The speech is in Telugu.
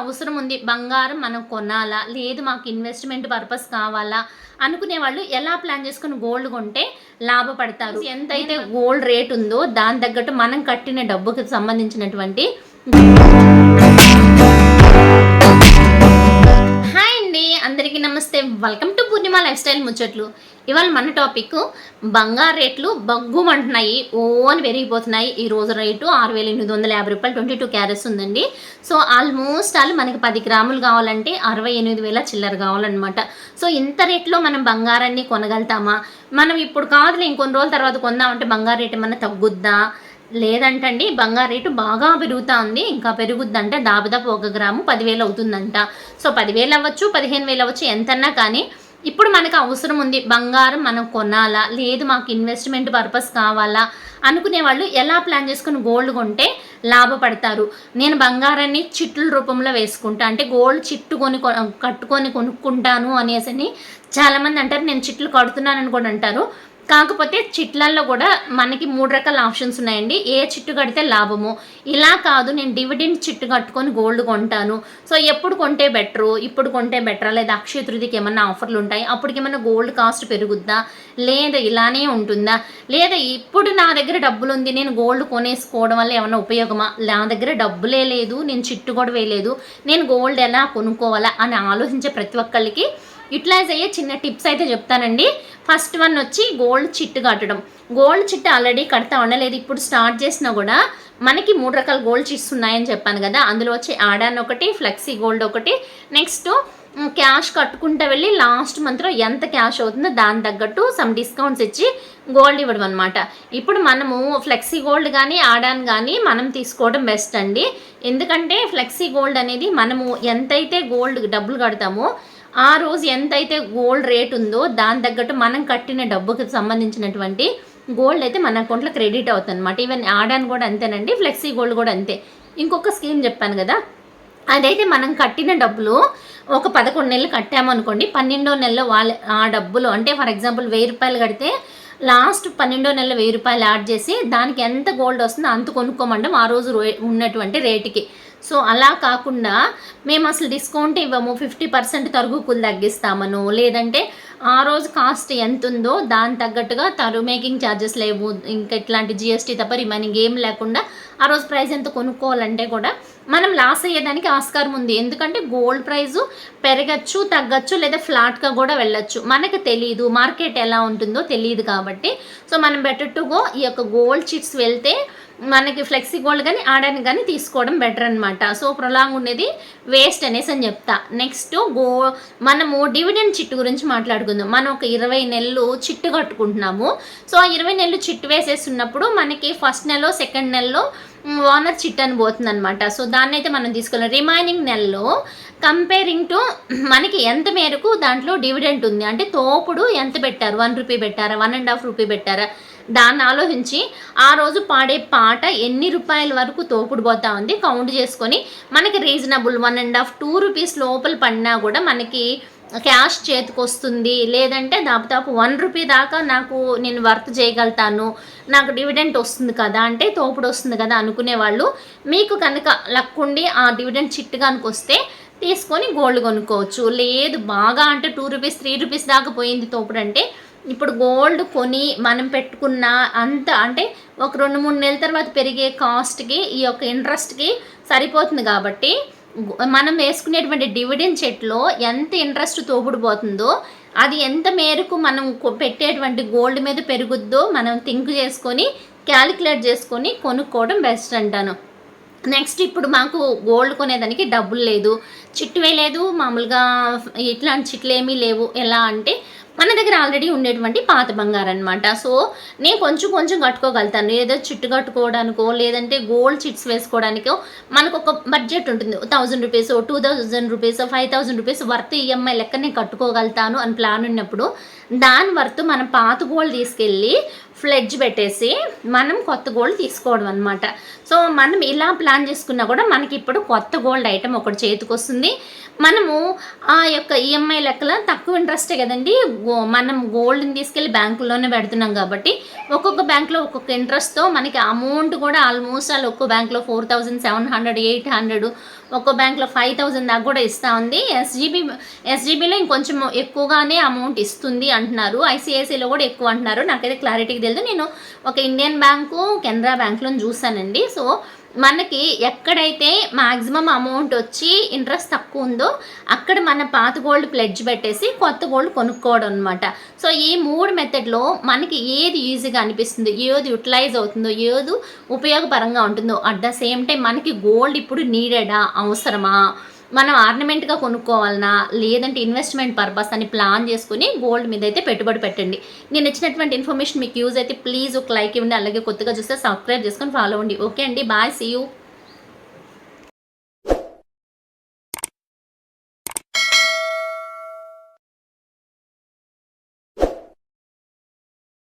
అవసరం ఉంది బంగారం మనం కొనాలా? లేదు మాకు ఇన్వెస్ట్మెంట్ పర్పస్ కావాలా? అనుకునే వాళ్ళు ఎలా ప్లాన్ చేసుకుని గోల్డ్ కొంటే లాభపడతారు. ఎంతైతే గోల్డ్ రేట్ ఉందో దాని తగ్గట్టు మనం కట్టిన డబ్బుకి సంబంధించినటువంటి హాయ్ అండి అందరికీ నమస్తే. Welcome to Purnima lifestyle ముచ్చట్లు. ఇవాళ మన టాపిక్ బంగారు రేట్లు బగ్గుమంటున్నాయి. ఓ అని పెరిగిపోతున్నాయి. ఈ రోజు రేటు ఆరు వేల ఎనిమిది వందల యాభై రూపాయలు ట్వంటీ టూ క్యారెట్స్ ఉందండి. సో ఆల్మోస్ట్ ఆల్ మనకి పది గ్రాములు కావాలంటే అరవై ఎనిమిది వేల చిల్లర కావాలన్నమాట. సో ఇంత రేట్లో మనం బంగారాన్ని కొనగలుగుతామా? మనం ఇప్పుడు కాదులే ఇంకొన్ని రోజుల తర్వాత కొందామంటే బంగారు రేటు ఏమన్నా తగ్గుద్దా? లేదంటండి బంగారు రేటు బాగా పెరుగుతూ ఉంది ఇంకా పెరుగుద్దంటే. దాదాపు ఒక గ్రాము పదివేలు అవుతుందంట. సో పదివేలు అవ్వచ్చు పదిహేను వేలు అవ్వచ్చు ఎంతన్నా కానీ ఇప్పుడు మనకు అవసరం ఉంది బంగారం మనం కొనాలా లేదు మాకు ఇన్వెస్ట్మెంట్ పర్పస్ కావాలా అనుకునే వాళ్ళు ఎలా ప్లాన్ చేసుకుని గోల్డ్ కొంటే లాభపడతారు. నేను బంగారాన్ని చిట్లు రూపంలో వేసుకుంటా అంటే గోల్డ్ చిట్టు కొని కట్టుకొని కొనుక్కుంటాను అనేసి అని చాలామంది అంటారు నేను చిట్లు కడుతున్నానని కూడా అంటారు. కాకపోతే చిట్లల్లో కూడా మనకి మూడు రకాల ఆప్షన్స్ ఉన్నాయండి. ఏ చిట్టు కడితే లాభము. ఇలా కాదు నేను డివిడెండ్ చిట్టు కట్టుకొని గోల్డ్ కొంటాను. సో ఎప్పుడు కొంటే బెటరు ఇప్పుడు కొంటే బెటరా? లేదా అక్షయ తృతీయకి ఏమన్నా ఆఫర్లు ఉంటాయి? అప్పటికి ఏమన్నా గోల్డ్ కాస్ట్ పెరుగుద్దా? లేదా ఇలానే ఉంటుందా? లేదా ఇప్పుడు నా దగ్గర డబ్బులు ఉంది నేను గోల్డ్ కొనేసుకోవడం వల్ల ఏమైనా ఉపయోగమా? నా దగ్గర డబ్బులే లేదు నేను చిట్టు కూడా వేయలేదు నేను గోల్డ్ ఎలా కొనుక్కోవాలా? అని ఆలోచించే ప్రతి ఒక్కళ్ళకి యూటిలైజ్ అయ్యే చిన్న టిప్స్ అయితే చెప్తానండి. ఫస్ట్ వన్ వచ్చి గోల్డ్ చిట్టు కట్టడం. గోల్డ్ చిట్టు ఆల్రెడీ కడతా ఉండలేదు. ఇప్పుడు స్టార్ట్ చేసినా కూడా మనకి మూడు రకాల గోల్డ్ చిట్స్ ఉన్నాయని చెప్పాను కదా. అందులో వచ్చి ఆడాన్ ఒకటి ఫ్లెక్సీ గోల్డ్ ఒకటి. నెక్స్ట్ క్యాష్ కట్టుకుంటూ వెళ్ళి లాస్ట్ మంత్లో ఎంత క్యాష్ అవుతుందో దాని తగ్గట్టు సమ్ డిస్కౌంట్స్ ఇచ్చి గోల్డ్ ఇవ్వడం అనమాట ఇప్పుడు మనము ఫ్లెక్సీ గోల్డ్ కానీ ఆడాన్ కానీ మనం తీసుకోవడం బెస్ట్ అండి. ఎందుకంటే ఫ్లెక్సీ గోల్డ్ అనేది మనము ఎంతైతే గోల్డ్ డబ్బులు కడతామో ఆ రోజు ఎంతైతే గోల్డ్ రేట్ ఉందో దాని తగ్గట్టు మనం కట్టిన డబ్బుకి సంబంధించినటువంటి గోల్డ్ అయితే మన అకౌంట్లో క్రెడిట్ అవుతుంది అనమాట ఈవెన్ ఆడాన్ కూడా అంతేనండి ఫ్లెక్సీ గోల్డ్ కూడా అంతే. ఇంకొక స్కీమ్ చెప్పాను కదా అదైతే మనం కట్టిన డబ్బులు ఒక పదకొండు నెలలు కట్టామనుకోండి పన్నెండో నెలలో వాళ్ళ ఆ డబ్బులు అంటే ఫర్ ఎగ్జాంపుల్ వెయ్యి రూపాయలు కడితే లాస్ట్ పన్నెండో నెలలు వెయ్యి రూపాయలు యాడ్ చేసి దానికి ఎంత గోల్డ్ వస్తుందో అంత కొనుక్కోమండం ఆ రోజు రే- ఉన్నటువంటి రేటుకి. సో అలా కాకుండా మేము అసలు డిస్కౌంట్ ఇవ్వము ఫిఫ్టీ పర్సెంట్ తరుగుకులు తగ్గిస్తామను. లేదంటే ఆ రోజు కాస్ట్ ఎంత ఉందో దాని తగ్గట్టుగా తరు మేకింగ్ ఛార్జెస్ లేవు. ఇంకా ఇట్లాంటి జిఎస్టీ తప్ప రిమైనింగ్ ఏం లేకుండా ఆ రోజు ప్రైస్ ఎంత కొనుక్కోవాలంటే కూడా మనం లాస్ అయ్యేదానికి ఆస్కారం ఉంది. ఎందుకంటే గోల్డ్ ప్రైస్ పెరగచ్చు తగ్గచ్చు లేదా ఫ్లాట్గా కూడా వెళ్ళచ్చు. మనకు తెలియదు మార్కెట్ ఎలా ఉంటుందో తెలియదు కాబట్టి. సో మనం బెటర్ టు గో ఈ యొక్క గోల్డ్ చిట్స్ వెళ్తే మనకి ఫ్లెక్సీ గోల్డ్ కానీ ఆడని కానీ తీసుకోవడం బెటర్ అనమాట సో ప్రొలాంగ్ ఉండేది వేస్ట్ అనేసి అని చెప్తా. నెక్స్ట్ గో మనము డివిడెండ్ చిట్టు గురించి మాట్లాడుకుందాం. మనం ఒక ఇరవై నెలలు చిట్టు కట్టుకుంటున్నాము. సో ఆ ఇరవై నెలలు చిట్టు వేసేస్తున్నప్పుడు మనకి ఫస్ట్ నెలలో సెకండ్ నెలలో ఓనర్ చిట్ అని పోతుంది అనమాట సో దాన్ని అయితే మనం తీసుకోవాలి. రిమైనింగ్ నెలలో కంపేరింగ్ టు మనకి ఎంత మేరకు దాంట్లో డివిడెంట్ ఉంది? అంటే తోపుడు ఎంత పెట్టారు? వన్ రూపీ పెట్టారా? వన్ అండ్ హాఫ్ రూపీ పెట్టారా? దాన్ని ఆలోచించి ఆ రోజు పాడే పాట ఎన్ని రూపాయల వరకు తోపుడుపోతా ఉంది కౌంట్ చేసుకొని మనకి reasonable one and half two rupees లోపల పడినా కూడా మనకి క్యాష్ చేతికి వస్తుంది. లేదంటే దాదాపు వన్ రూపీ దాకా నాకు నేను వర్క్ చేయగలుగుతాను నాకు డివిడెంట్ వస్తుంది కదా అంటే తోపుడు వస్తుంది కదా అనుకునే వాళ్ళు మీకు కనుక లక్కుండి ఆ డివిడెంట్ చిట్టుగానికి వస్తే తీసుకొని గోల్డ్ కొనుక్కోవచ్చు. లేదు బాగా అంటే టూ రూపీస్ త్రీ రూపీస్ దాకా పోయింది తోపుడు అంటే ఇప్పుడు గోల్డ్ కొని మనం పెట్టుకున్న అంత అంటే ఒక రెండు మూడు నెలల తర్వాత పెరిగే కాస్ట్కి ఈ యొక్క ఇంట్రెస్ట్కి సరిపోతుంది కాబట్టి మనం వేసుకునేటువంటి డివిడెండ్ చెట్లో ఎంత ఇంట్రెస్ట్ తోపుడుపోతుందో అది ఎంత మేరకు మనం పెట్టేటువంటి గోల్డ్ మీద పెరుగుద్దో మనం థింక్ చేసుకొని క్యాలిక్యులేట్ చేసుకొని కొనుక్కోవడం బెస్ట్ అంటాను. నెక్స్ట్ ఇప్పుడు మాకు గోల్డ్ కొనేదానికి డబ్బులు లేదు. చిట్టు వేయలేదు మామూలుగా ఇట్లాంటి చిట్లు ఏమీ లేవు. ఎలా అంటే మన దగ్గర ఆల్రెడీ ఉండేటువంటి పాత బంగారం అనమాట సో నేను కొంచెం కొంచెం కట్టుకోగలుగుతాను. ఏదో చిట్టు కట్టుకోవడానికో లేదంటే గోల్డ్ చిట్స్ వేసుకోవడానికో మనకు ఒక బడ్జెట్ ఉంటుంది thousand rupees two thousand rupees five thousand rupees worth EMI లెక్క నేను కట్టుకోగలుగుతాను అని ప్లాన్ ఉన్నప్పుడు దాని వర్త్ మనం పాత గోల్డ్ తీసుకెళ్ళి ఫ్లెడ్జ్ పెట్టేసి మనం కొత్త గోల్డ్ తీసుకోవడం అనమాట సో మనం ఇలా ప్లాన్ చేసుకున్నా కూడా మనకి ఇప్పుడు కొత్త గోల్డ్ ఐటమ్ ఒకటి చేతికి వస్తుంది. మనము ఆ యొక్క ఈఎంఐ లెక్కల తక్కువ ఇంట్రెస్టే కదండి. గో- మనం గోల్డ్ని తీసుకెళ్ళి బ్యాంకులోనే పెడుతున్నాం కాబట్టి ఒక్కొక్క బ్యాంక్లో ఒక్కొక్క ఇంట్రెస్ట్తో మనకి అమౌంట్ కూడా ఆల్మోస్ట్ ఆల్ ఒక్కో బ్యాంక్లో four thousand seven hundred eight hundred ఒక్కో బ్యాంక్లో ఫైవ్ థౌజండ్ దాకా కూడా ఇస్తూ ఉంది. ఎస్జీబీ ఎస్జీబీలో ఇంకొంచెం ఎక్కువగానే అమౌంట్ ఇస్తుంది అంటున్నారు. ఐసిఐసిఐలో కూడా ఎక్కువ అంటున్నారు. నాకైతే క్లారిటీకి తెలియదు నేను ఒక ఇండియన్ బ్యాంకు కెనరా బ్యాంకులో చూసానండి సో మనకి ఎక్కడైతే మాక్సిమం అమౌంట్ వచ్చి ఇంట్రెస్ట్ తక్కువ ఉందో అక్కడ మన పాత గోల్డ్ ప్లెడ్జ్ పెట్టేసి కొత్త గోల్డ్ కొనుక్కోవడం అనమాట సో ఈ మూడు మెథడ్లో మనకి ఏది ఈజీగా అనిపిస్తుందో? ఏది యూటిలైజ్ అవుతుందో ఏది ఉపయోగపరంగా ఉంటుందో. అట్ ద సేమ్ టైం మనకి గోల్డ్ ఇప్పుడు నీడెడా? అవసరమా? మనం ఆర్నమెంట్గా కొనుక్కోవాలన్నా లేదంటే ఇన్వెస్ట్మెంట్ పర్పస్ అని ప్లాన్ చేసుకుని గోల్డ్ మీద అయితే పెట్టుబడి పెట్టండి. నేను ఇచ్చినటువంటి ఇన్ఫర్మేషన్ మీకు యూజ్ అయితే ప్లీజ్ ఒక లైక్ ఇవ్వండి అలాగే కొత్తగా చూస్తే సబ్స్క్రైబ్ చేసుకొని ఫాలో అవ్వండి. ఓకే అండి బాయ్ సీ యూ